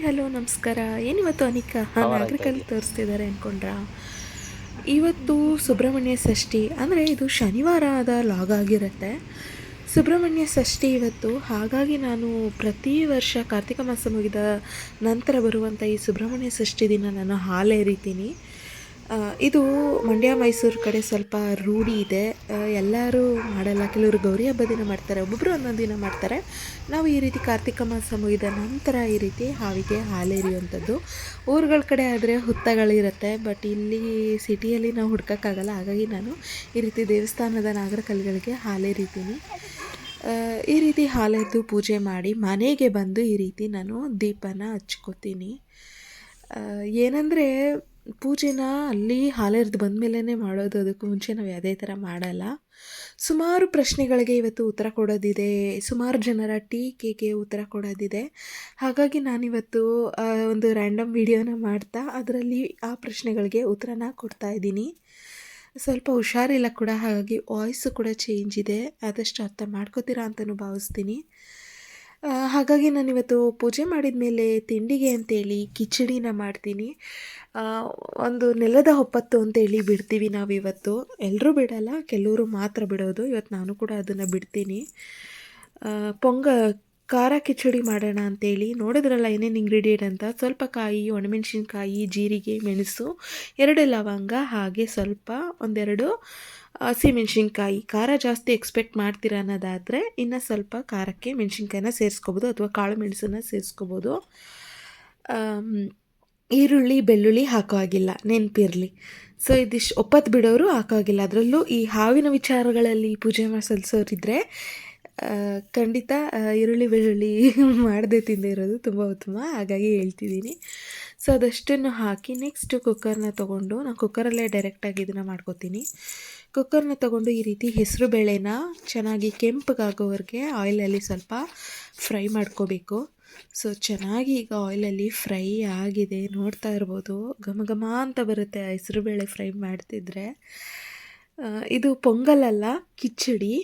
Hello ನಮಸ್ಕಾರ. ಏನಿವತ್ತು ಅನಿಕಾ? ನಾಗರಿಕಲ್ ತೋರಿಸ್ತಿದ್ದಾರೆ ಅಂದ್ಕೊಂಡ್ರಾ ಇವತ್ತು ಸುಬ್ರಹ್ಮಣ್ಯ ಷಷ್ಠಿ ಅಂದರೆ ಇದು ಶನಿವಾರದ ಲಾಗ್ ಆಗಿರುತ್ತೆ. ಸುಬ್ರಹ್ಮಣ್ಯ ಷಷ್ಠಿ ಇವತ್ತು ಹಾಗಾಗಿ ನಾನು ಪ್ರತಿ ವರ್ಷ ಕಾರ್ತಿಕ ಮಾಸ ಮುಗಿದ ನಂತರ ಬರುವಂಥ ಈ ಸುಬ್ರಹ್ಮಣ್ಯ ಷಷ್ಠಿ ದಿನ ನಾನು ಹಾಲು ಎರಿತೀನಿ ಆ, ಇದು ಮಂಡ್ಯ ಮೈಸೂರು ಕಡೆ ಸ್ವಲ್ಪ ರೂಢಿ ಇದೆ. ಎಲ್ಲರೂ ಮಾಡಲ್ಲ. ಕೆಲವರು ಗೌರಿ ಹಬ್ಬ ದಿನ ಮಾಡ್ತಾರೆ ಒಬ್ಬೊಬ್ಬರು ಒಂದೊಂದು ದಿನ ಮಾಡ್ತಾರೆ. ನಾವು ಈ ರೀತಿ ಕಾರ್ತಿಕ ಮಾಸ ಮುಗಿದ ನಂತರ ಈ ರೀತಿ ಹಾವಿಗೆ ಹಾಲೆರಿಯುವಂಥದ್ದು ಊರುಗಳ ಕಡೆ ಆದರೆ ಹುತ್ತಗಳಿರುತ್ತೆ, ಬಟ್ ಇಲ್ಲಿ ಸಿಟಿಯಲ್ಲಿ ನಾವು ಹುಡ್ಕೋಕ್ಕಾಗಲ್ಲ. ಹಾಗಾಗಿ ನಾನು ಈ ರೀತಿ ದೇವಸ್ಥಾನದ ನಾಗರ ಕಲ್ಲುಗಳಿಗೆ ಹಾಲೆರಿತೀನಿ ಈ ರೀತಿ ಹಾಲೆದ್ದು ಪೂಜೆ ಮಾಡಿ ಮನೆಗೆ ಬಂದು ಈ ರೀತಿ ನಾನು ದೀಪನ ಹಚ್ಕೋತೀನಿ. ಏನಂದರೆ ಪೂಜೆನ ಅಲ್ಲಿ ಹಾಲೆರೆದು ಬಂದ ಮೇಲೇ ಮಾಡೋದು, ಅದಕ್ಕೂ ಮುಂಚೆ ನಾವು ಯಾವುದೇ ಥರ ಮಾಡಲ್ಲ. ಸುಮಾರು ಪ್ರಶ್ನೆಗಳಿಗೆ ಇವತ್ತು ಉತ್ತರ ಕೊಡೋದಿದೆ. ಸುಮಾರು ಜನರ ಟೀಕೆಗೆ ಉತ್ತರ ಕೊಡೋದಿದೆ. ಹಾಗಾಗಿ ನಾನಿವತ್ತು ಒಂದು ರ್ಯಾಂಡಮ್ ವಿಡಿಯೋನ ಮಾಡ್ತಾ ಅದರಲ್ಲಿ ಆ ಪ್ರಶ್ನೆಗಳಿಗೆ ಉತ್ತರನ ಕೊಡ್ತಾ ಇದ್ದೀನಿ. ಸ್ವಲ್ಪ ಹುಷಾರಿಲ್ಲ ಕೂಡ, ಹಾಗಾಗಿ ವಾಯ್ಸು ಕೂಡ ಚೇಂಜ್ ಇದೆ. ಆದಷ್ಟು ಅರ್ಥ ಮಾಡ್ಕೋತೀರಾ ಅಂತಲೂ ಭಾವಿಸ್ತೀನಿ. ಹಾಗಾಗಿ ನಾನಿವತ್ತು ಪೂಜೆ ಮಾಡಿದ ಮೇಲೆ ತಿಂಡಿಗೆ ಅಂತೇಳಿ ಕಿಚಡಿನ ಮಾಡ್ತೀನಿ. ಒಂದು ನೆಲದ ಒಪ್ಪತ್ತು ಅಂತೇಳಿ ಬಿಡ್ತೀವಿ ನಾವು ಇವತ್ತು ಎಲ್ಲರೂ ಬಿಡಲ್ಲ, ಕೆಲವರು ಮಾತ್ರ ಬಿಡೋದು. ಇವತ್ತು ನಾನು ಕೂಡ ಅದನ್ನು ಬಿಡ್ತೀನಿ. ಪೊಂಗ ಖಾರ ಕಿಚಡಿ ಮಾಡೋಣ ಅಂತೇಳಿ ನೋಡಿದ್ರಲ್ಲ ಏನೇನು ಇಂಗ್ರೀಡಿಯೆಂಟ್ ಅಂತ? ಸ್ವಲ್ಪ ಕಾಯಿ, ಒಣಮೆಣಸಿನ್ಕಾಯಿ, ಜೀರಿಗೆ, ಮೆಣಸು, ಎರಡು ಲವಂಗ, ಹಾಗೆ ಸ್ವಲ್ಪ ಒಂದೆರಡು ಹಸಿಮೆಣ್ಸಿನ್ಕಾಯಿ. ಖಾರ ಜಾಸ್ತಿ ಎಕ್ಸ್ಪೆಕ್ಟ್ ಮಾಡ್ತೀರ ಅನ್ನೋದಾದರೆ ಇನ್ನು ಸ್ವಲ್ಪ ಖಾರಕ್ಕೆ ಮೆಣಸಿನ್ಕಾಯಿನ ಸೇರಿಸ್ಕೋಬೋದು ಅಥವಾ ಕಾಳು ಮೆಣಸನ್ನ ಸೇರಿಸ್ಕೋಬೋದು. ಈರುಳ್ಳಿ, ಬೆಳ್ಳುಳ್ಳಿ ಹಾಕೋ ಆಗಿಲ್ಲ ನೆನಪಿರಲಿ. ಸೊ ಇದಿಷ್ಟು ಒಪ್ಪತ್ತು ಬಿಡೋರು ಹಾಕೋ ಆಗಿಲ್ಲ ಅದರಲ್ಲೂ ಈ ಹಾವಿನ ವಿಚಾರಗಳಲ್ಲಿ ಪೂಜೆ ಮಾಡಿ ಸಲ್ಲಿಸೋರಿದ್ರೆ ಖಂಡಿತ ಈರುಳ್ಳಿ, ಬೆಳ್ಳುಳ್ಳಿ ಮಾಡದೆ ತಿಂದೇ ಇರೋದು ತುಂಬ ಉತ್ತಮ. ಹಾಗಾಗಿ ಹೇಳ್ತಿದ್ದೀನಿ. ಸೊ ಅದಷ್ಟನ್ನು ಹಾಕಿ ನೆಕ್ಸ್ಟ್ ಕುಕ್ಕರ್ನ ತೊಗೊಂಡು, ನಾನು ಕುಕ್ಕರಲ್ಲೇ ಡೈರೆಕ್ಟಾಗಿ ಇದನ್ನು ಮಾಡ್ಕೋತೀನಿ. ಕುಕ್ಕರ್ನ ತೊಗೊಂಡು ಈ ರೀತಿ ಹೆಸರು ಬೇಳೆನ ಚೆನ್ನಾಗಿ ಕೆಂಪಗಾಗೋವರೆಗೆ ಆಯಿಲಲ್ಲಿ ಸ್ವಲ್ಪ ಫ್ರೈ ಮಾಡ್ಕೋಬೇಕು. ಸೊ ಚೆನ್ನಾಗಿ ಈಗ ಆಯಿಲಲ್ಲಿ ಫ್ರೈ ಆಗಿದೆ, ನೋಡ್ತಾ ಇರ್ಬೋದು. ಘಮ ಘಮ ಅಂತ ಬರುತ್ತೆ ಹೆಸರು ಬೇಳೆ ಫ್ರೈ ಮಾಡ್ತಿದ್ರೆ. ಇದು ಪೊಂಗಲ್ ಅಲ್ಲ ಕಿಚಡಿ.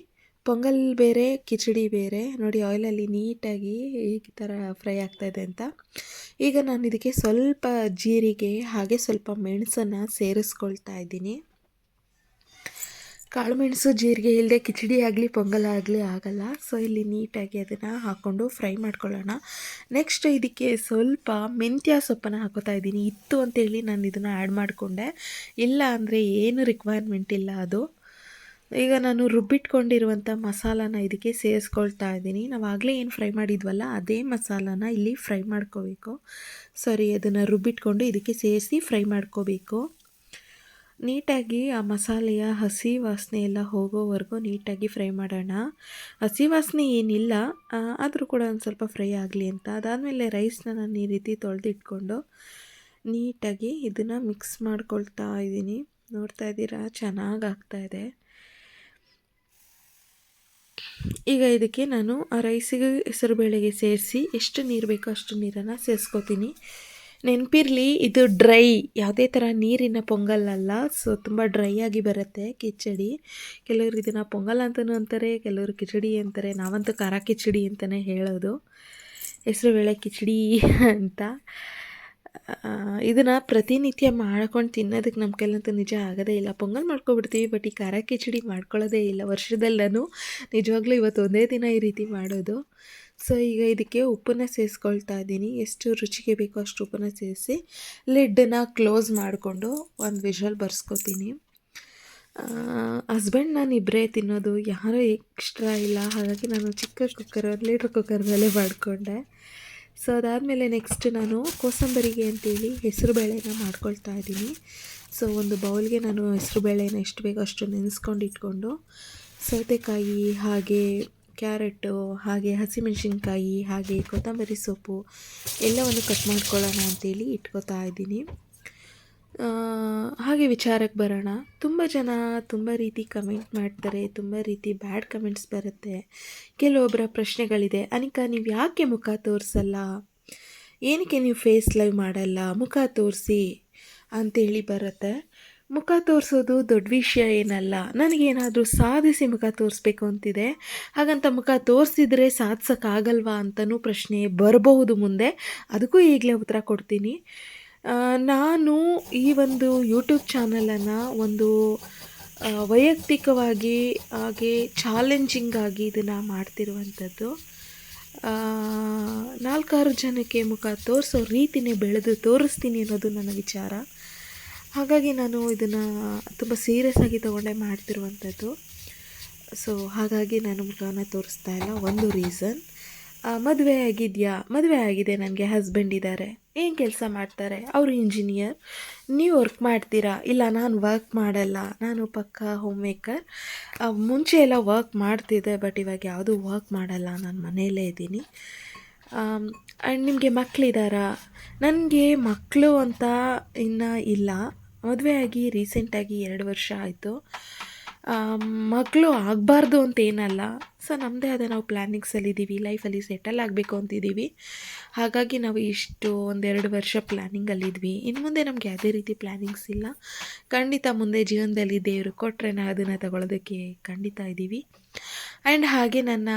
ಪೊಂಗಲ್ ಬೇರೆ, ಕಿಚಡಿ ಬೇರೆ. ನೋಡಿ ಆಯಿಲಲ್ಲಿ ನೀಟಾಗಿ ಈ ಥರ ಫ್ರೈ ಆಗ್ತಾಯಿದೆ ಅಂತ. ಈಗ ನಾನು ಇದಕ್ಕೆ ಸ್ವಲ್ಪ ಜೀರಿಗೆ, ಹಾಗೆ ಸ್ವಲ್ಪ ಮೆಣಸನ್ನು ಸೇರಿಸ್ಕೊಳ್ತಾ ಇದ್ದೀನಿ. ಕಾಳುಮೆಣಸು ಜೀರಿಗೆ ಇಲ್ಲದೆ ಕಿಚಡಿ ಆಗಲಿ, ಪೊಂಗಲ್ ಆಗಲಿ ಆಗಲ್ಲ. ಸೊ ಇಲ್ಲಿ ನೀಟಾಗಿ ಅದನ್ನು ಹಾಕ್ಕೊಂಡು ಫ್ರೈ ಮಾಡ್ಕೊಳ್ಳೋಣ. ನೆಕ್ಸ್ಟ್ ಇದಕ್ಕೆ ಸ್ವಲ್ಪ ಮೆಂತ್ಯ ಸೊಪ್ಪನ್ನು ಹಾಕೋತಾ ಇದ್ದೀನಿ. ಇತ್ತು ಅಂತೇಳಿ ನಾನು ಇದನ್ನು ಆ್ಯಡ್ ಮಾಡಿಕೊಂಡೆ. ಇಲ್ಲ ಅಂದರೆ ಏನು ರಿಕ್ವೈರ್ಮೆಂಟ್ ಇಲ್ಲ ಅದು. ಈಗ ನಾನು ರುಬ್ಬಿಟ್ಕೊಂಡಿರುವಂಥ ಮಸಾಲಾನ ಇದಕ್ಕೆ ಸೇರಿಸ್ಕೊಳ್ತಾ ಇದ್ದೀನಿ. ನಾವು ಆಗಲೇ ಏನು ಫ್ರೈ ಮಾಡಿದ್ವಲ್ಲ, ಅದೇ ಮಸಾಲಾನ ಇಲ್ಲಿ ಫ್ರೈ ಮಾಡ್ಕೋಬೇಕು. ಸಾರಿ, ಅದನ್ನು ರುಬ್ಬಿಟ್ಕೊಂಡು ಇದಕ್ಕೆ ಸೇರಿಸಿ ಫ್ರೈ ಮಾಡ್ಕೋಬೇಕು. ನೀಟಾಗಿ ಆ ಮಸಾಲೆಯ ಹಸಿ ವಾಸನೆ ಎಲ್ಲ ಹೋಗೋವರೆಗೂ ನೀಟಾಗಿ ಫ್ರೈ ಮಾಡೋಣ. ಹಸಿ ವಾಸನೆ ಏನಿಲ್ಲ ಆದರೂ ಕೂಡ ಒಂದು ಸ್ವಲ್ಪ ಫ್ರೈ ಆಗಲಿ ಅಂತ. ಅದಾದಮೇಲೆ ರೈಸ್ನ ನಾನು ಈ ರೀತಿ ತೊಳೆದಿಟ್ಕೊಂಡು ನೀಟಾಗಿ ಇದನ್ನು ಮಿಕ್ಸ್ ಮಾಡ್ಕೊಳ್ತಾ ಇದ್ದೀನಿ. ನೋಡ್ತಾ ಇದ್ದೀರಾ? ಚೆನ್ನಾಗಿ ಆಗ್ತಾಯಿದೆ ಈಗ ಇದಕ್ಕೆ ನಾನು ಆ ರೈಸಿಗೆ ಹೆಸರುಬೇಳೆಗೆ ಸೇರಿಸಿ ಎಷ್ಟು ನೀರು ಬೇಕೋ ಅಷ್ಟು ನೀರನ್ನು ಸೇರಿಸ್ಕೋತೀನಿ. ನೆನಪಿರಲಿ, ಇದು ಡ್ರೈ. ಯಾವುದೇ ಥರ ನೀರಿನ ಪೊಂಗಲ್ ಅಲ್ಲ. ಸೊ ತುಂಬ ಡ್ರೈ ಆಗಿ ಬರುತ್ತೆ ಕಿಚಡಿ. ಕೆಲವರು ಇದನ್ನು ಪೊಂಗಲ್ ಅಂತಲೂ ಅಂತಾರೆ, ಕೆಲವರು ಕಿಚಡಿ ಅಂತಾರೆ. ನಾವಂತೂ ಖಾರ ಕಿಚಡಿ ಅಂತಲೇ ಹೇಳೋದು. ಹೆಸರುಬೇಳೆ ಕಿಚಡಿ ಅಂತ. ಇದನ್ನು ಪ್ರತಿನಿತ್ಯ ಮಾಡ್ಕೊಂಡು ತಿನ್ನೋದಕ್ಕೆ ನಮ್ಮ ಕೈಲಂತೂ ನಿಜ ಆಗೋದೇ ಇಲ್ಲ. ಪೊಂಗಲ್ ಮಾಡ್ಕೊಬಿಡ್ತೀವಿ, ಬಟ್ ಈ ಖಾರ ಕಿಚಡಿ ಮಾಡ್ಕೊಳ್ಳೋದೇ ಇಲ್ಲ. ವರ್ಷದಲ್ಲೂ ನಿಜವಾಗ್ಲೂ ಇವತ್ತು ಒಂದೇ ದಿನ ಈ ರೀತಿ ಮಾಡೋದು. ಸೊ ಈಗ ಇದಕ್ಕೆ ಉಪ್ಪನ್ನ ಸೇರಿಸ್ಕೊಳ್ತಾ ಇದ್ದೀನಿ. ಎಷ್ಟು ರುಚಿಗೆ ಬೇಕೋ ಅಷ್ಟು ಉಪ್ಪನ್ನ ಸೇರಿಸಿ, ಲಿಡ್ಡನ್ನು ಕ್ಲೋಸ್ ಮಾಡಿಕೊಂಡು ಒಂದು ವಿಷಲ್ ಬರ್ಸ್ಕೊತೀನಿ. ಹಸ್ಬೆಂಡ್ ನಾನು ಇಬ್ಬರೇ ತಿನ್ನೋದು, ಯಾರೂ ಎಕ್ಸ್ಟ್ರಾ ಇಲ್ಲ. ಹಾಗಾಗಿ ನಾನು ಚಿಕ್ಕ ಕುಕ್ಕರ್ ಲೀಟ್ರ್ ಕುಕ್ಕರ್ನಲ್ಲೇ ಮಾಡಿಕೊಂಡೆ. ಸೊ ಅದಾದಮೇಲೆ ನೆಕ್ಸ್ಟ್ ನಾನು ಕೋಸಂಬರಿಗೆ ಅಂತೇಳಿ ಹೆಸರುಬೇಳೆನ ಮಾಡ್ಕೊಳ್ತಾ ಇದ್ದೀನಿ. ಸೊ ಒಂದು ಬೌಲ್ಗೆ ನಾನು ಹೆಸರುಬೇಳೆನ ಎಷ್ಟು ಬೇಕೋ ಅಷ್ಟು ನೆನೆಸ್ಕೊಂಡು ಇಟ್ಕೊಂಡು ಸೌತೆಕಾಯಿ, ಹಾಗೆ ಕ್ಯಾರೆಟು, ಹಾಗೆ ಹಸಿಮೆಣಸಿನ್ಕಾಯಿ, ಹಾಗೆ ಕೊತ್ತಂಬರಿ ಸೊಪ್ಪು ಎಲ್ಲವನ್ನು ಕಟ್ ಮಾಡ್ಕೊಳ್ಳೋಣ ಅಂತೇಳಿ ಇಟ್ಕೊತಾ ಇದ್ದೀನಿ. ಹಾಗೆ ವಿಚಾರಕ್ಕೆ ಬರೋಣ. ತುಂಬ ಜನ ತುಂಬ ರೀತಿ ಕಮೆಂಟ್ ಮಾಡ್ತಾರೆ, ತುಂಬ ರೀತಿ ಬ್ಯಾಡ್ ಕಮೆಂಟ್ಸ್ ಬರುತ್ತೆ. ಕೆಲವೊಬ್ಬರ ಪ್ರಶ್ನೆಗಳಿದೆ. ಅನಿಕಾ, ನೀವು ಯಾಕೆ ಮುಖ ತೋರಿಸಲ್ಲ? ಏನಕ್ಕೆ ನೀವು ಫೇಸ್ ಲೈವ್ ಮಾಡಲ್ಲ? ಮುಖ ತೋರಿಸಿ ಅಂತೇಳಿ ಬರುತ್ತೆ. ಮುಖ ತೋರಿಸೋದು ದೊಡ್ಡ ವಿಷಯ ಏನಲ್ಲ. ನನಗೇನಾದರೂ ಸಾಧಿಸಿ ಮುಖ ತೋರಿಸ್ಬೇಕು ಅಂತಿದೆ. ಹಾಗಂತ ಮುಖ ತೋರಿಸಿದ್ರೆ ಸಾಧಿಸೋಕ್ಕಾಗಲ್ವಾ ಅಂತಲೂ ಪ್ರಶ್ನೆ ಬರಬಹುದು ಮುಂದೆ. ಅದಕ್ಕೂ ಈಗಲೇ ಉತ್ತರ ಕೊಡ್ತೀನಿ. ನಾನು ಈ ಒಂದು ಯೂಟ್ಯೂಬ್ ಚಾನಲನ್ನು ಒಂದು ವೈಯಕ್ತಿಕವಾಗಿ ಹಾಗೆ ಚಾಲೆಂಜಿಂಗ್ ಆಗಿ ಇದನ್ನು ಮಾಡ್ತಿರುವಂಥದ್ದು. ನಾಲ್ಕಾರು ಜನಕ್ಕೆ ಮುಖ ತೋರಿಸೋ ರೀತಿನೇ ಬೆಳೆದು ತೋರಿಸ್ತೀನಿ ಅನ್ನೋದು ನನ್ನ ವಿಚಾರ. ಹಾಗಾಗಿ ನಾನು ಇದನ್ನು ತುಂಬ ಸೀರಿಯಸ್ ಆಗಿ ತೊಗೊಂಡೆ ಮಾಡ್ತಿರುವಂಥದ್ದು. ಸೊ ಹಾಗಾಗಿ ನಾನು ಮುಖನ ತೋರಿಸ್ತಾ ಇಲ್ಲ. ಒಂದು ರೀಸನ್ ಮದುವೆ ಆಗಿದೆಯಾ? ಮದುವೆ ಆಗಿದೆ. ನನಗೆ ಹಸ್ಬೆಂಡ್ ಇದ್ದಾರೆ. ಏನು ಕೆಲಸ ಮಾಡ್ತಾರೆ? ಅವರು ಇಂಜಿನಿಯರ್ ನೀವು ವರ್ಕ್ ಮಾಡ್ತೀರಾ? ಇಲ್ಲ, ನಾನು ವರ್ಕ್ ಮಾಡಲ್ಲ. ನಾನು ಪಕ್ಕ ಹೋಮ್ ಮೇಕರ್ ಮುಂಚೆ ಎಲ್ಲ ವರ್ಕ್ ಮಾಡ್ತಿದ್ದೆ ಬಟ್ ಇವಾಗ ಯಾವುದೂ ವರ್ಕ್ ಮಾಡಲ್ಲ. ನಾನು ಮನೆಯಲ್ಲೇ ಇದ್ದೀನಿ. ಆ್ಯಂಡ್ ನಿಮಗೆ ಮಕ್ಕಳಿದ್ದಾರಾ ನನಗೆ ಮಕ್ಕಳು ಅಂತ ಇನ್ನು ಇಲ್ಲ. ಮದುವೆ ಆಗಿ ರೀಸೆಂಟಾಗಿ ಎರಡು ವರ್ಷ ಆಯಿತು. ಮಕ್ಕಳು ಆಗಬಾರ್ದು ಅಂತ ಏನಲ್ಲ. ಸೊ ನಮ್ಮದೇ ಆದ ನಾವು ಪ್ಲ್ಯಾನಿಂಗ್ಸಲ್ಲಿದ್ದೀವಿ ಲೈಫಲ್ಲಿ ಸೆಟಲ್ ಆಗಬೇಕು ಅಂತಿದ್ದೀವಿ ಹಾಗಾಗಿ ನಾವು ಇಷ್ಟು ಒಂದೆರಡು ವರ್ಷ ಪ್ಲ್ಯಾನಿಂಗಲ್ಲಿದ್ವಿ ಇನ್ನು ಮುಂದೆ ನಮಗೆ ಯಾವುದೇ ರೀತಿ ಪ್ಲ್ಯಾನಿಂಗ್ಸ್ ಇಲ್ಲ. ಖಂಡಿತ ಮುಂದೆ ಜೀವನದಲ್ಲಿ ದೇವರು ಕೊಟ್ಟರೆ ನಾವು ಅದನ್ನು ತಗೊಳ್ಳೋದಕ್ಕೆ ಖಂಡಿತ ಇದ್ದೀವಿ. ಆ್ಯಂಡ್ ಹಾಗೆ ನನ್ನ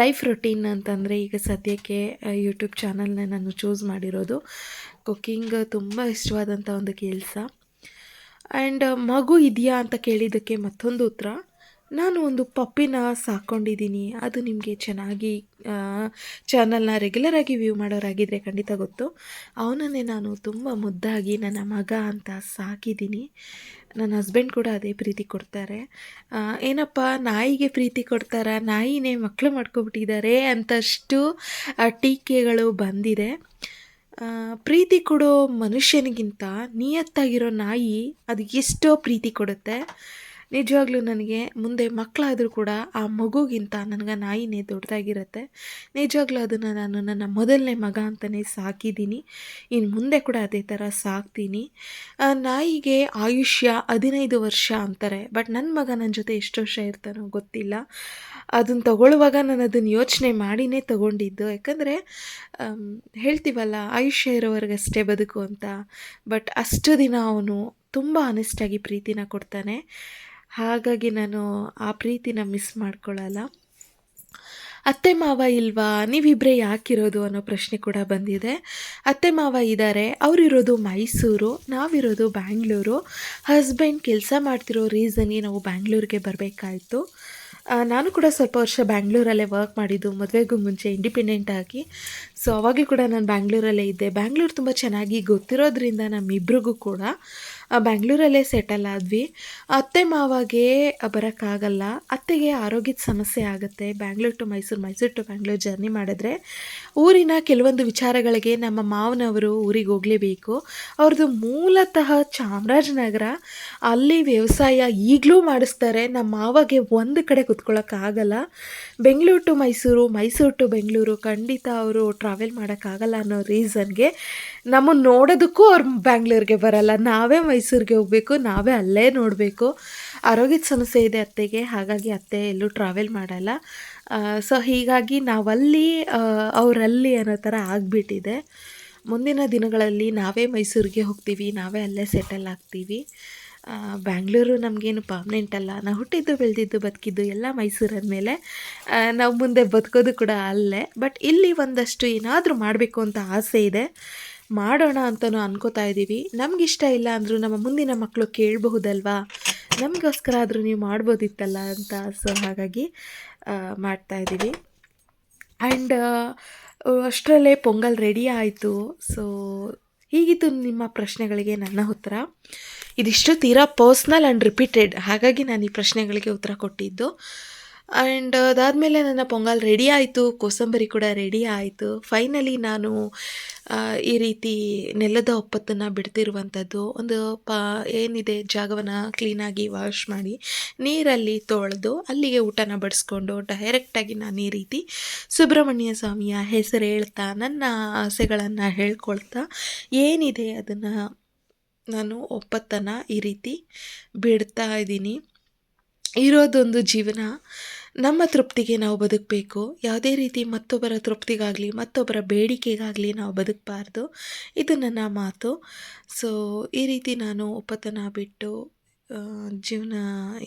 ಲೈಫ್ ರೊಟೀನ್ ಅಂತಂದರೆ ಈಗ ಸದ್ಯಕ್ಕೆ ಯೂಟ್ಯೂಬ್ ಚಾನಲ್ನ ನಾನು ಚೂಸ್ ಮಾಡಿರೋದು ಕುಕ್ಕಿಂಗ್. ತುಂಬ ಇಷ್ಟವಾದಂಥ ಒಂದು ಕೆಲಸ. ಆ್ಯಂಡ್ ಮಗು ಇದೆಯಾ ಅಂತ ಕೇಳಿದ್ದಕ್ಕೆ ಮತ್ತೊಂದು ಉತ್ತರ. ನಾನು ಒಂದು ಪಪ್ಪಿನ ಸಾಕೊಂಡಿದ್ದೀನಿ. ಅದು ನಿಮಗೆ ಚೆನ್ನಾಗಿ ಚಾನಲ್ನ ರೆಗ್ಯುಲರಾಗಿ ವ್ಯೂ ಮಾಡೋರಾಗಿದ್ದರೆ ಖಂಡಿತ ಗೊತ್ತು. ಅವನನ್ನೇ ನಾನು ತುಂಬ ಮುದ್ದಾಗಿ ನನ್ನ ಮಗ ಅಂತ ಸಾಕಿದ್ದೀನಿ. ನನ್ನ ಹಸ್ಬೆಂಡ್ ಕೂಡ ಅದೇ ಪ್ರೀತಿ ಕೊಡ್ತಾರೆ. ಏನಪ್ಪ, ನಾಯಿಗೆ ಪ್ರೀತಿ ಕೊಡ್ತಾರ? ನಾಯಿನೇ ಮಕ್ಕಳು ಮಾಡ್ಕೊಬಿಟ್ಟಿದ್ದಾರೆ ಅಂತಷ್ಟು ಟೀಕೆಗಳು ಬಂದಿದೆ. ಪ್ರೀತಿ ಕೊಡೋ ಮನುಷ್ಯನಿಗಿಂತ ನಿಯತ್ತಾಗಿರೋ ನಾಯಿ ಅದು ಎಷ್ಟೋ ಪ್ರೀತಿ ಕೊಡುತ್ತೆ. ನಿಜವಾಗ್ಲೂ ನನಗೆ ಮುಂದೆ ಮಕ್ಕಳಾದರೂ ಕೂಡ ಆ ಮಗುಗಿಂತ ನನಗೆ ನಾಯಿನೇ ದೊಡ್ಡದಾಗಿರುತ್ತೆ. ನಿಜವಾಗ್ಲೂ ಅದನ್ನು ನಾನು ನನ್ನ ಮೊದಲನೇ ಮಗ ಅಂತಲೇ ಸಾಕಿದ್ದೀನಿ. ಇನ್ನು ಮುಂದೆ ಕೂಡ ಅದೇ ಥರ ಸಾಕ್ತೀನಿ. ನಾಯಿಗೆ ಆಯುಷ್ಯ ಹದಿನೈದು ವರ್ಷ ಅಂತಾರೆ. ಬಟ್ ನನ್ನ ಮಗ ನನ್ನ ಜೊತೆ ಎಷ್ಟು ವರ್ಷ ಇರ್ತಾನೋ ಗೊತ್ತಿಲ್ಲ. ಅದನ್ನು ತಗೊಳ್ಳುವಾಗ ನಾನು ಅದನ್ನು ಯೋಚನೆ ಮಾಡಿನೇ ತಗೊಂಡಿದ್ದು. ಯಾಕಂದರೆ ಹೇಳ್ತೀವಲ್ಲ, ಆಯುಷ್ಯ ಇರೋವರೆಗಷ್ಟೇ ಬದುಕು ಅಂತ. ಬಟ್ ಅಷ್ಟು ದಿನ ಅವನು ತುಂಬ ಆನೆಸ್ಟಾಗಿ ಪ್ರೀತಿನ ಕೊಡ್ತಾನೆ. ಹಾಗಾಗಿ ನಾನು ಆ ಪ್ರೀತಿನ ಮಿಸ್ ಮಾಡ್ಕೊಳ್ಳಲ್ಲ ಅತ್ತೆ ಮಾವ ಇಲ್ವಾ? ನೀವಿಬ್ಬರೇ ಯಾಕಿರೋದು ಅನ್ನೋ ಪ್ರಶ್ನೆ ಕೂಡ ಬಂದಿದೆ. ಅತ್ತೆ ಮಾವ ಇದ್ದಾರೆ ಅವರಿರೋದು ಮೈಸೂರು, ನಾವಿರೋದು ಬ್ಯಾಂಗ್ಳೂರು. ಹಸ್ಬೆಂಡ್ ಕೆಲಸ ಮಾಡ್ತಿರೋ ರೀಸನ್ಗೆ ನಾವು ಬ್ಯಾಂಗ್ಳೂರಿಗೆ ಬರಬೇಕಾಯ್ತು. ನಾನು ಕೂಡ ಸ್ವಲ್ಪ ವರ್ಷ ಬ್ಯಾಂಗ್ಳೂರಲ್ಲೇ ವರ್ಕ್ ಮಾಡಿದ್ದು, ಮದುವೆಗೂ ಮುಂಚೆ ಇಂಡಿಪೆಂಡೆಂಟ್ ಆಗಿ. ಸೊ ಅವಾಗಲೂ ಕೂಡ ನಾನು ಬ್ಯಾಂಗ್ಳೂರಲ್ಲೇ ಇದ್ದೆ. ಬ್ಯಾಂಗ್ಳೂರು ತುಂಬ ಚೆನ್ನಾಗಿ ಗೊತ್ತಿರೋದ್ರಿಂದ ನಮ್ಮಿಬ್ರಿಗೂ ಕೂಡ ಬ್ಯಾಂಗ್ಳೂರಲ್ಲೇ ಸೆಟಲ್ ಆದ್ವಿ. ಅತ್ತೆ ಮಾವಾಗೆ ಬರೋಕ್ಕಾಗಲ್ಲ. ಅತ್ತೆಗೆ ಆರೋಗ್ಯದ ಸಮಸ್ಯೆ ಆಗುತ್ತೆ. Bangalore to Mysuru Mysuru to Bangalore journey ಮಾಡಿದ್ರೆ ಊರಿನ ಕೆಲವೊಂದು ವಿಚಾರಗಳಿಗೆ ನಮ್ಮ ಮಾವನವರು ಊರಿಗೆ ಹೋಗಲೇಬೇಕು. ಅವ್ರದ್ದು ಮೂಲತಃ ಚಾಮರಾಜನಗರ, ಅಲ್ಲಿ ವ್ಯವಸಾಯ ಈಗಲೂ ಮಾಡಿಸ್ತಾರೆ. ನಮ್ಮ ಮಾವಗೆ ಒಂದು ಕಡೆ ಕುತ್ಕೊಳ್ಳೋಕ್ಕಾಗಲ್ಲ ಬೆಂಗಳೂರು ಟು ಮೈಸೂರು ಮೈಸೂರು ಟು ಬೆಂಗಳೂರು ಖಂಡಿತ ಅವರು ಟ್ರಾವೆಲ್ ಮಾಡೋಕ್ಕಾಗಲ್ಲ ಅನ್ನೋ ರೀಸನ್ಗೆ ನಮ್ಮನ್ನು ನೋಡೋದಕ್ಕೂ ಅವ್ರು ಬ್ಯಾಂಗ್ಳೂರಿಗೆ ಬರಲ್ಲ. ನಾವೇ ಮೈಸೂರಿಗೆ ಹೋಗಬೇಕು, ನಾವೇ ಅಲ್ಲೇ ನೋಡಬೇಕು. ಆರೋಗ್ಯದ ಸಮಸ್ಯೆ ಇದೆ ಅತ್ತೆಗೆ, ಹಾಗಾಗಿ ಅತ್ತೆ ಎಲ್ಲೂ ಟ್ರಾವೆಲ್ ಮಾಡಲ್ಲ. ಸೊ ಹೀಗಾಗಿ ನಾವಲ್ಲಿ ಅವರಲ್ಲಿ ಅನ್ನೋ ಥರ ಆಗಿಬಿಟ್ಟಿದೆ. ಮುಂದಿನ ದಿನಗಳಲ್ಲಿ ನಾವೇ ಮೈಸೂರಿಗೆ ಹೋಗ್ತೀವಿ, ನಾವೇ ಅಲ್ಲೇ ಸೆಟಲ್ ಆಗ್ತೀವಿ. ಬ್ಯಾಂಗ್ಳೂರು ನಮಗೇನು ಪರ್ಮನೆಂಟ್ ಅಲ್ಲ. ನಾವು ಹುಟ್ಟಿದ್ದು, ಬೆಳೆದಿದ್ದು, ಬದುಕಿದ್ದು ಎಲ್ಲ ಮೈಸೂರು ಅಂದಮೇಲೆ ನಾವು ಮುಂದೆ ಬದುಕೋದು ಕೂಡ ಅಲ್ಲೇ. ಬಟ್ ಇಲ್ಲಿ ಒಂದಷ್ಟು ಏನಾದರೂ ಮಾಡಬೇಕು ಅಂತ ಆಸೆ ಇದೆ. ಮಾಡೋಣ ಅಂತಲೂ ಅನ್ಕೋತಾ ಇದ್ದೀವಿ ನಮಗಿಷ್ಟ ಇಲ್ಲ ಅಂದರೂ ನಮ್ಮ ಮುಂದಿನ ಮಕ್ಕಳು ಕೇಳಬಹುದಲ್ವಾ? ನಮಗೋಸ್ಕರ ಆದರೂ ನೀವು ಮಾಡ್ಬೋದಿತ್ತಲ್ಲ ಅಂತ ಸೊ ಹಾಗಾಗಿ ಮಾಡ್ತಾಯಿದ್ದೀವಿ ಆ್ಯಂಡ್ ಅಷ್ಟರಲ್ಲೇ ಪೊಂಗಲ್ ರೆಡಿ ಆಯಿತು. ಸೊ ಹೀಗಿತ್ತು ನಿಮ್ಮ ಪ್ರಶ್ನೆಗಳಿಗೆ ನನ್ನ ಉತ್ತರ. ಇದಿಷ್ಟು ತೀರಾ ಪರ್ಸ್ನಲ್ ಆ್ಯಂಡ್ ರಿಪೀಟೆಡ್ ಹಾಗಾಗಿ ನಾನು ಈ ಪ್ರಶ್ನೆಗಳಿಗೆ ಉತ್ತರ ಕೊಟ್ಟಿದ್ದು. ಆ್ಯಂಡ್ ಅದಾದಮೇಲೆ ನನ್ನ ಪೊಂಗಲ್ ರೆಡಿ ಆಯಿತು. ಕೋಸಂಬರಿ ಕೂಡ ರೆಡಿ ಆಯಿತು. ಫೈನಲಿ ನಾನು ಈ ರೀತಿ ನೆಲದ ಒಪ್ಪತ್ತನ್ನು ಬಿಡ್ತಿರುವಂಥದ್ದು. ಒಂದು ಪ, ಏನಿದೆ, ಜಾಗವನ್ನು ಕ್ಲೀನಾಗಿ ವಾಶ್ ಮಾಡಿ, ನೀರಲ್ಲಿ ತೊಳೆದು ಅಲ್ಲಿಗೆ ಊಟನ ಬಡಿಸ್ಕೊಂಡು ಡೈರೆಕ್ಟಾಗಿ ನಾನು ಈ ರೀತಿ ಸುಬ್ರಹ್ಮಣ್ಯ ಸ್ವಾಮಿಯ ಹೆಸರು ಹೇಳ್ತಾ, ನನ್ನ ಆಸೆಗಳನ್ನು ಹೇಳ್ಕೊಳ್ತಾ, ಏನಿದೆ ಅದನ್ನು ನಾನು ಒಪ್ಪತ್ತನ್ನು ಈ ರೀತಿ ಬಿಡ್ತಾ ಇದ್ದೀನಿ. ಇರೋದೊಂದು ಜೀವನ ನಮ್ಮ ತೃಪ್ತಿಗೆ ನಾವು ಬದುಕಬೇಕು. ಯಾವುದೇ ರೀತಿ ಮತ್ತೊಬ್ಬರ ತೃಪ್ತಿಗಾಗಲಿ, ಮತ್ತೊಬ್ಬರ ಬೇಡಿಕೆಗಾಗಲಿ ನಾವು ಬದುಕಬಾರ್ದು. ಇದು ನನ್ನ ಮಾತು. ಸೊ ಈ ರೀತಿ ನಾನು ಉಪತನ ಬಿಟ್ಟು ಜೀವನ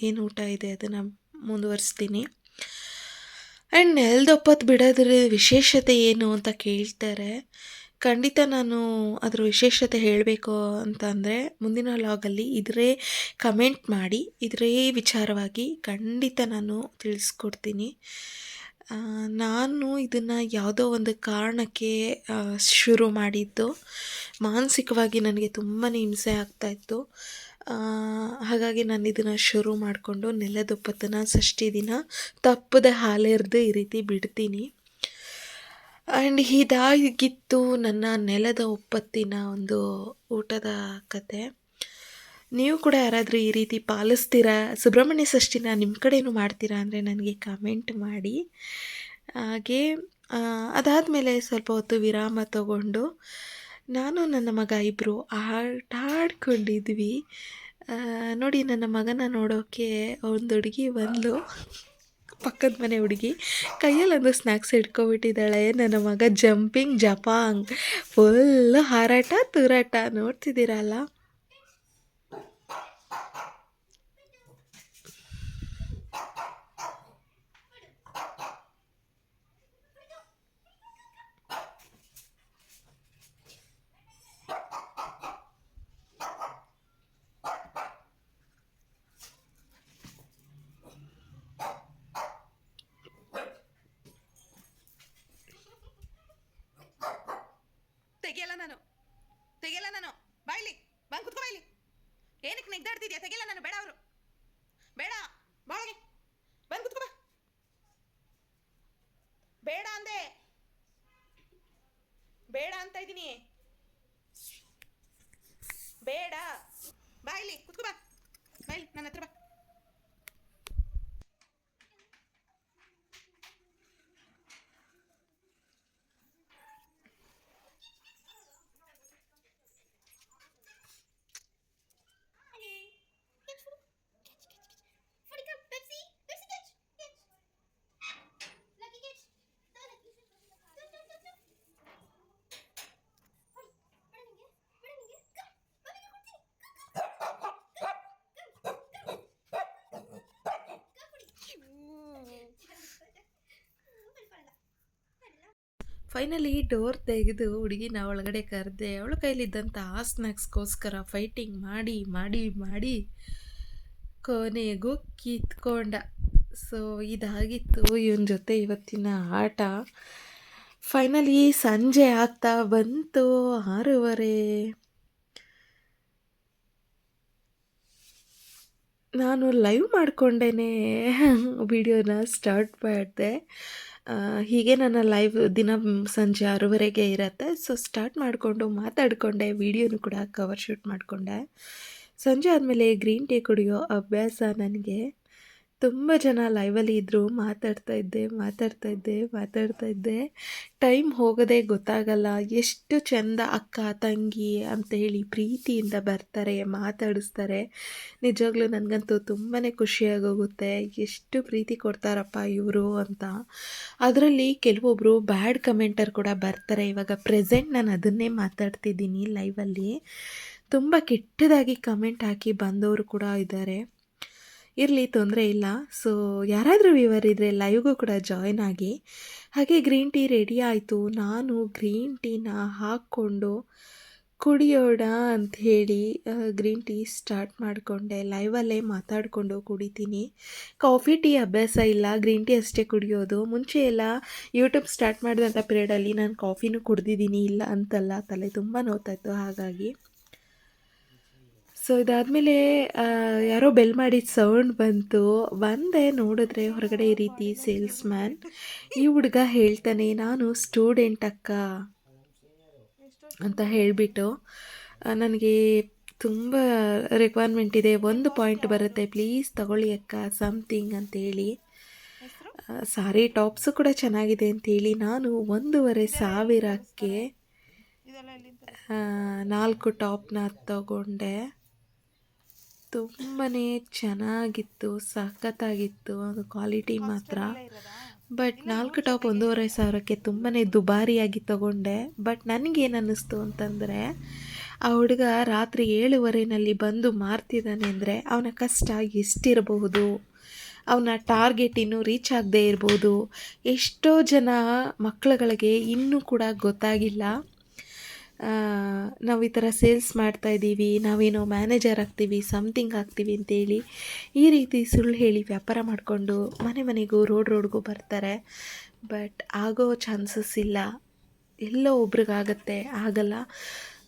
ಏನು ಊಟ ಇದೆ ಅದನ್ನು ಮುಂದುವರಿಸ್ತೀನಿ. ಆ್ಯಂಡ್ ನೆಲದೊಪ್ಪತ್ತು ಬಿಡೋದ್ರ ವಿಶೇಷತೆ ಏನು ಅಂತ ಕೇಳ್ತಾರೆ. ಖಂಡಿತ ನಾನು ಅದರ ವಿಶೇಷತೆ ಹೇಳಬೇಕು ಅಂತಂದರೆ ಮುಂದಿನ ಲಾಗಲ್ಲಿ ಇದರೇ ಕಮೆಂಟ್ ಮಾಡಿ, ಇದರೇ ವಿಚಾರವಾಗಿ ಖಂಡಿತ ನಾನು ತಿಳಿಸ್ಕೊಡ್ತೀನಿ. ನಾನು ಇದನ್ನು ಯಾವುದೋ ಒಂದು ಕಾರಣಕ್ಕೆ ಶುರು ಮಾಡಿದ್ದು. ಮಾನಸಿಕವಾಗಿ ನನಗೆ ತುಂಬಾ ಹಿಂಸೆ ಆಗ್ತಾಯಿತ್ತು ಹಾಗಾಗಿ ನಾನು ಇದನ್ನು ಶುರು ಮಾಡಿಕೊಂಡು ನೆಲದೊಪ್ಪತ್ತನ ಷಷ್ಠಿ ದಿನ ತಪ್ಪದೆ ಹಾಲೆರೆದು ಈ ರೀತಿ ಬಿಡ್ತೀನಿ. ಆ್ಯಂಡ್ ಇದಾಗಿತ್ತು ನನ್ನ ನೆಲದ ಒಪ್ಪತ್ತಿನ ಒಂದು ಊಟದ ಕತೆ. ನೀವು ಕೂಡ ಯಾರಾದರೂ ಈ ರೀತಿ ಪಾಲಿಸ್ತೀರಾ? ಸುಬ್ರಹ್ಮಣ್ಯ ಷಷ್ಠಿನ ನಿಮ್ಮ ಕಡೆಯೂ ಮಾಡ್ತೀರಾ ಅಂದರೆ ನನಗೆ ಕಮೆಂಟ್ ಮಾಡಿ. ಹಾಗೆ ಅದಾದಮೇಲೆ ಸ್ವಲ್ಪ ಹೊತ್ತು ವಿರಾಮ ತಗೊಂಡು ನಾನು ನನ್ನ ಮಗ ಇಬ್ಬರು ಆಟ ಆಡ್ಕೊಂಡಿದ್ವಿ. ನೋಡಿ ನನ್ನ ಮಗನ ನೋಡೋಕ್ಕೆ ಒಂದು ಹುಡುಗಿ ಬಂದು ಪಕ್ಕದ ಮನೆ ಹುಡುಗಿ. ಕೈಯಲ್ಲಿ ಒಂದು ಸ್ನ್ಯಾಕ್ಸ್ ಇಟ್ಕೊಬಿಟ್ಟಿದ್ದಾಳೆ ನನ್ನ ಮಗ ಜಂಪಿಂಗ್ ಜಪಾಂಗ್. ಫುಲ್ ಹಾರಾಟ, ತೂರಾಟ. ನೋಡ್ತಿದ್ದೀರಲ್ಲ ತೆಗಿಯಲ್ಲ ನಾನು. ತೆಗೆಯಲ್ಲ ನಾನು. ಬಾಯ್ಲಿ ಬಂದು ಕುತ್ಕೋ ಬಾಯ್ಲಿ. ಏನಕ್ಕೆ ನೆಗ್ದಾಡ್ತಿದ್ಯಾ? ತೆಗಿಯಲ್ಲ ನಾನು ಬೇಡ ಅವರು ಬೇಡ ಬಾಳಗೆ ಬಂದು ಕುತ್ಕೋ ಬಾ ಬೇಡ ಅಂದೆ ಬೇಡ ಅಂತ ಇದ್ದೀನಿ ಬೇಡ ಬಾಯ್ಲಿ ಕುತ್ಕೋ ಬಾ ಬಾಯ್ಲಿ ನನ್ನ ಹತ್ರ ಬಾ ಫೈನಲಿ ಡೋರ್ ತೆಗೆದು ಹುಡುಗಿನ ಒಳಗಡೆ ಕರೆದೆ, ಅವಳ ಕೈಲಿದ್ದಂಥ ಆ ಸ್ನ್ಯಾಕ್ಸ್ಗೋಸ್ಕರ ಫೈಟಿಂಗ್ ಮಾಡಿ ಮಾಡಿ ಮಾಡಿ ಕೊನೆಗೂ ಕಿತ್ಕೊಂಡ. ಸೊ ಇದಾಗಿತ್ತು ಇವನ ಜೊತೆ ಇವತ್ತಿನ ಆಟ. ಫೈನಲಿ ಸಂಜೆ ಆಗ್ತಾ ಬಂತು, ಆರೂವರೆ. ನಾನು ಲೈವ್ ಮಾಡಿಕೊಂಡೇ ವಿಡಿಯೋನ ಸ್ಟಾರ್ಟ್ ಮಾಡಿದೆ. ಹೀಗೆ ನನ್ನ ಲೈವ್ ದಿನ ಸಂಜೆ ಆರೂವರೆಗೆ ಇರುತ್ತೆ. ಸೊ ಸ್ಟಾರ್ಟ್ ಮಾಡಿಕೊಂಡು ಮಾತಾಡಿಕೊಂಡೆ. ವೀಡಿಯೋನು ಕೂಡ ಕವರ್ ಶೂಟ್ ಮಾಡಿಕೊಂಡೆ. ಸಂಜೆ ಆದಮೇಲೆ ಗ್ರೀನ್ ಟೀ ಕುಡಿಯೋ ಅಭ್ಯಾಸ ನನಗೆ. ತುಂಬ ಜನ ಲೈವಲ್ಲಿ ಇದ್ದರು ಮಾತಾಡ್ತಾ ಇದ್ದೆ ಮಾತಾಡ್ತಾ ಇದ್ದೆ ಮಾತಾಡ್ತಾ ಇದ್ದೆ. ಟೈಮ್ ಹೋಗೋದೇ ಗೊತ್ತಾಗಲ್ಲ. ಎಷ್ಟು ಚೆಂದ ಅಕ್ಕ, ತಂಗಿ ಅಂತ ಹೇಳಿ ಪ್ರೀತಿಯಿಂದ ಬರ್ತಾರೆ, ಮಾತಾಡಿಸ್ತಾರೆ. ನಿಜವಾಗ್ಲೂ ನನಗಂತೂ ತುಂಬಾ ಖುಷಿಯಾಗೋಗುತ್ತೆ. ಎಷ್ಟು ಪ್ರೀತಿ ಕೊಡ್ತಾರಪ್ಪ ಇವರು ಅಂತ. ಅದರಲ್ಲಿ ಕೆಲವೊಬ್ಬರು ಬ್ಯಾಡ್ ಕಮೆಂಟರ್ ಕೂಡ ಬರ್ತಾರೆ. ಇವಾಗ ಪ್ರೆಸೆಂಟ್ ನಾನು ಅದನ್ನೇ ಮಾತಾಡ್ತಿದ್ದೀನಿ ಲೈವಲ್ಲಿ ತುಂಬ ಕೆಟ್ಟದಾಗಿ ಕಮೆಂಟ್ ಹಾಕಿ ಬಂದವರು ಕೂಡ ಇದ್ದಾರೆ. ಇರಲಿ, ತೊಂದರೆ ಇಲ್ಲ. ಸೊ ಯಾರಾದರೂ ವಿವರ್ ಇದ್ದರೆ ಲೈವ್ಗೂ ಕೂಡ ಜಾಯ್ನ್ ಆಗಿ. ಹಾಗೆ ಗ್ರೀನ್ ಟೀ ರೆಡಿ ಆಯಿತು. ನಾನು ಗ್ರೀನ್ ಟೀನ ಹಾಕ್ಕೊಂಡು ಕುಡಿಯೋಣ ಅಂತ ಹೇಳಿ ಗ್ರೀನ್ ಟೀ ಸ್ಟಾರ್ಟ್ ಮಾಡಿಕೊಂಡೆ. ಲೈವಲ್ಲೇ ಮಾತಾಡಿಕೊಂಡು ಕುಡಿತೀನಿ. ಕಾಫಿ ಟೀ ಅಭ್ಯಾಸ ಇಲ್ಲ. ಗ್ರೀನ್ ಟೀ ಅಷ್ಟೇ ಕುಡಿಯೋದು. ಮುಂಚೆ ಎಲ್ಲ ಯೂಟ್ಯೂಬ್ ಸ್ಟಾರ್ಟ್ ಮಾಡಿದಂಥ ಪೀರಿಯಡಲ್ಲಿ ನಾನು ಕಾಫಿನೂ ಕುಡ್ದಿದ್ದೀನಿ, ಇಲ್ಲ ಅಂತಲ್ಲ. ತಲೆ ತುಂಬ ನೋವ್ತಾಯಿತ್ತು ಹಾಗಾಗಿ. ಸೊ ಇದಾದಮೇಲೆ ಯಾರೋ ಬೆಲ್ ಮಾಡಿದ ಸೌಂಡ್ ಬಂತು. ಬಂದೆ ನೋಡಿದ್ರೆ ಹೊರಗಡೆ ಈ ರೀತಿ ಸೇಲ್ಸ್ ಮ್ಯಾನ್ ಈ ಹುಡುಗ ಹೇಳ್ತಾನೆ, ನಾನು ಸ್ಟೂಡೆಂಟ್ ಅಕ್ಕ ಅಂತ ಹೇಳಿಬಿಟ್ಟು ನನಗೆ ತುಂಬ ರಿಕ್ವೈರ್ಮೆಂಟ್ ಇದೆ. ಒಂದು ಪಾಯಿಂಟ್ ಬರುತ್ತೆ. ಪ್ಲೀಸ್ ತಗೊಳ್ಳಿ ಅಕ್ಕ ಸಮಥಿಂಗ್ ಅಂತೇಳಿ. ಸಾರಿ ಟಾಪ್ಸು ಕೂಡ ಚೆನ್ನಾಗಿದೆ ಅಂತೇಳಿ. ನಾನು ಒಂದೂವರೆ ಸಾವಿರಕ್ಕೆ ನಾಲ್ಕು ಟಾಪ್ನ ತಗೊಂಡೆ. ತುಂಬಾ ಚೆನ್ನಾಗಿತ್ತು ಸಖತ್ತಾಗಿತ್ತು. ಅದು ಕ್ವಾಲಿಟಿ ಮಾತ್ರ. ಬಟ್ ನಾಲ್ಕು ಟಾಪ್ ಒಂದೂವರೆ ಸಾವಿರಕ್ಕೆ ತುಂಬಾ ದುಬಾರಿಯಾಗಿ ತಗೊಂಡೆ. ಬಟ್ ನನಗೇನು ಅನ್ನಿಸ್ತು ಅಂತಂದರೆ ಆ ಹುಡುಗ ರಾತ್ರಿ ಏಳುವರೆನಲ್ಲಿ ಬಂದು ಮಾರ್ತಿದ್ದಾನೆ ಅಂದರೆ ಅವನ ಕಷ್ಟ ಎಷ್ಟಿರಬಹುದು? ಅವನ ಟಾರ್ಗೆಟ್ ಇನ್ನೂ ರೀಚ್ ಆಗದೆ ಇರ್ಬೋದು? ಎಷ್ಟೋ ಜನ ಮಕ್ಕಳುಗಳಿಗೆ ಇನ್ನೂ ಕೂಡ ಗೊತ್ತಾಗಿಲ್ಲ. ನಾವು ಈ ಥರ ಸೇಲ್ಸ್ ಮಾಡ್ತಾ ಇದ್ದೀವಿ, ನಾವೇನೋ ಮ್ಯಾನೇಜರ್ ಆಗ್ತೀವಿ ಸಮ್ಥಿಂಗ್ ಆಗ್ತೀವಿ ಅಂತೇಳಿ ಈ ರೀತಿ ಸುಳ್ಳು ಹೇಳಿ ವ್ಯಾಪಾರ ಮಾಡಿಕೊಂಡು ಮನೆ ಮನೆಗೂ ರೋಡ್ ರೋಡ್ಗೂ ಬರ್ತಾರೆ. ಬಟ್ ಆಗೋ ಚಾನ್ಸಸ್ ಇಲ್ಲ. ಎಲ್ಲೋ ಒಬ್ರಿಗಾಗತ್ತೆ, ಆಗಲ್ಲ.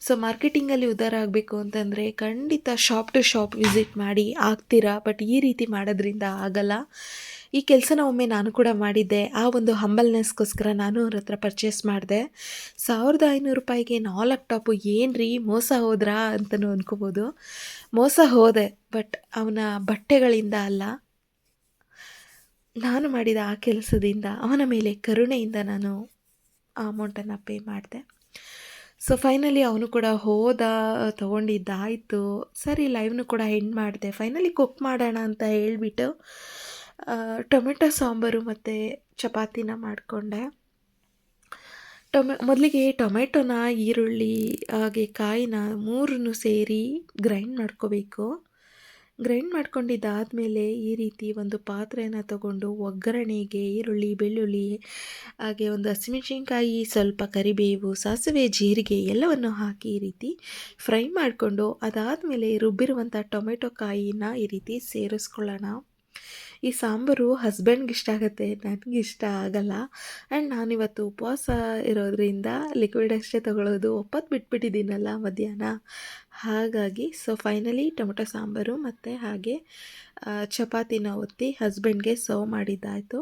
ಸೊ ಮಾರ್ಕೆಟಿಂಗಲ್ಲಿ ಉದ್ಧಾರ ಆಗಬೇಕು ಅಂತಂದರೆ ಖಂಡಿತ ಶಾಪ್ ಟು ಶಾಪ್ ವಿಸಿಟ್ ಮಾಡಿ ಆಗ್ತೀರಾ? ಬಟ್ ಈ ರೀತಿ ಮಾಡೋದ್ರಿಂದ ಆಗಲ್ಲ. ಈ ಕೆಲಸನ ಒಮ್ಮೆ ನಾನು ಕೂಡ ಮಾಡಿದ್ದೆ. ಆ ಒಂದು ಹಂಬಲ್ನೆಸ್ಗೋಸ್ಕರ ನಾನು ಅವ್ರ ಹತ್ರ ಪರ್ಚೇಸ್ ಮಾಡಿದೆ. ಸಾವಿರದ ಐನೂರು ರೂಪಾಯಿಗೆ ನಾಲ್ಕು ಟಾಪು ಏನು ರೀ ಮೋಸ ಹೋದ್ರಾ ಅಂತಲೂ ಅನ್ಕೋಬೋದು. ಮೋಸ ಹೋದೆ ಬಟ್ ಅವನ ಬಟ್ಟೆಗಳಿಂದ ಅಲ್ಲ. ನಾನು ಮಾಡಿದ ಆ ಕೆಲಸದಿಂದ ಅವನ ಮೇಲೆ ಕರುಣೆಯಿಂದ ನಾನು ಆ ಅಮೌಂಟನ್ನು ಪೇ ಮಾಡಿದೆ. ಸೊ ಫೈನಲಿ ಅವನು ಕೂಡ ಹೋದ, ತೊಗೊಂಡಿದ್ದಾಯಿತು. ಸರಿ ಲೈವ್ನು ಕೂಡ ಎಂಡ್ ಮಾಡಿದೆ. ಫೈನಲಿ ಕುಕ್ ಮಾಡೋಣ ಅಂತ ಹೇಳಿಬಿಟ್ಟು ಟೊಮೆಟೊ ಸಾಂಬಾರು ಮತ್ತು ಚಪಾತಿನ ಮಾಡಿಕೊಂಡೆ. ಟೊಮೆ, ಮೊದಲಿಗೆ ಟೊಮೆಟೊನ, ಈರುಳ್ಳಿ, ಹಾಗೆ ಕಾಯಿನ ಮೂರನ್ನು ಸೇರಿ ಗ್ರೈಂಡ್ ಮಾಡ್ಕೋಬೇಕು. ಗ್ರೈಂಡ್ ಮಾಡ್ಕೊಂಡಿದ್ದಾದಮೇಲೆ ಈ ರೀತಿ ಒಂದು ಪಾತ್ರೆಯನ್ನು ತಗೊಂಡು ಒಗ್ಗರಣೆಗೆ ಈರುಳ್ಳಿ, ಬೆಳ್ಳುಳ್ಳಿ, ಹಾಗೆ ಒಂದು ಹಸಿಮೆಣಸಿನ್ಕಾಯಿ, ಸ್ವಲ್ಪ ಕರಿಬೇವು, ಸಾಸಿವೆ, ಜೀರಿಗೆ ಎಲ್ಲವನ್ನು ಹಾಕಿ ಈ ರೀತಿ ಫ್ರೈ ಮಾಡಿಕೊಂಡು ಅದಾದಮೇಲೆ ರುಬ್ಬಿರುವಂಥ ಟೊಮೆಟೊ ಕಾಯಿನ ಈ ರೀತಿ ಸೇರಿಸ್ಕೊಳ್ಳೋಣ. ಈ ಸಾಂಬಾರು ಹಸ್ಬೆಂಡ್ಗೆ ಇಷ್ಟ ಆಗುತ್ತೆ ನನಗೆ ಇಷ್ಟ ಆಗಲ್ಲ. ಆ್ಯಂಡ್ ನಾನಿವತ್ತು ಉಪವಾಸ ಇರೋದ್ರಿಂದ ಲಿಕ್ವಿಡ್ ಅಷ್ಟೇ ತಗೊಳ್ಳೋದು ಒಪ್ಪತ್ತು ಬಿಟ್ಬಿಟ್ಟಿದ್ದೀನಲ್ಲ ಮಧ್ಯಾಹ್ನ. ಹಾಗಾಗಿ ಸೊ ಫೈನಲಿ ಟೊಮೆಟೊ ಸಾಂಬಾರು ಮತ್ತು ಹಾಗೆ ಚಪಾತಿನ ಒತ್ತಿ ಹಸ್ಬೆಂಡ್ಗೆ ಸರ್ವ್ ಮಾಡಿದ್ದಾಯಿತು.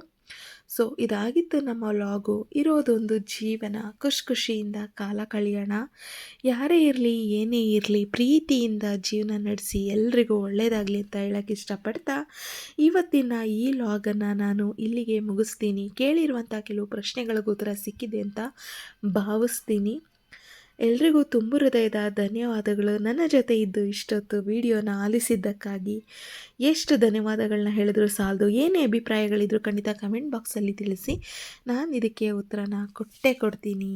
ಸೊ ಇದಾಗಿತ್ತು ನಮ್ಮ ಲಾಗು. ಇರೋದೊಂದು ಜೀವನ. ಖುಷಿ ಖುಷಿಯಿಂದ ಕಾಲ ಕಳೆಯೋಣ. ಯಾರೇ ಇರಲಿ, ಏನೇ ಇರಲಿ, ಪ್ರೀತಿಯಿಂದ ಜೀವನ ನಡೆಸಿ ಎಲ್ರಿಗೂ ಒಳ್ಳೆಯದಾಗಲಿ ಅಂತ ಹೇಳೋಕ್ಕೆ ಇಷ್ಟಪಡ್ತಾ, ಇವತ್ತಿನ ಈ ಲಾಗನ್ನು ನಾನು ಇಲ್ಲಿಗೆ ಮುಗಿಸ್ತೀನಿ. ಕೇಳಿರುವಂಥ ಕೆಲವು ಪ್ರಶ್ನೆಗಳಿಗೂ ಉತ್ತರ ಸಿಕ್ಕಿದೆ ಅಂತ ಭಾವಿಸ್ತೀನಿ. ಎಲ್ರಿಗೂ ತುಂಬು ಹೃದಯದ ಧನ್ಯವಾದಗಳು. ನನ್ನ ಜೊತೆ ಇದ್ದು ಇಷ್ಟೊತ್ತು ವಿಡಿಯೋನ ಆಲಿಸಿದ್ದಕ್ಕಾಗಿ ಎಷ್ಟು ಧನ್ಯವಾದಗಳನ್ನ ಹೇಳಿದ್ರು ಸಾಲದು, ಏನೇ ಅಭಿಪ್ರಾಯಗಳಿದ್ರು ಖಂಡಿತ ಕಮೆಂಟ್ ಬಾಕ್ಸಲ್ಲಿ ತಿಳಿಸಿ. ನಾನು ಇದಕ್ಕೆ ಉತ್ತರನ ಕೊಟ್ಟೇ ಕೊಡ್ತೀನಿ.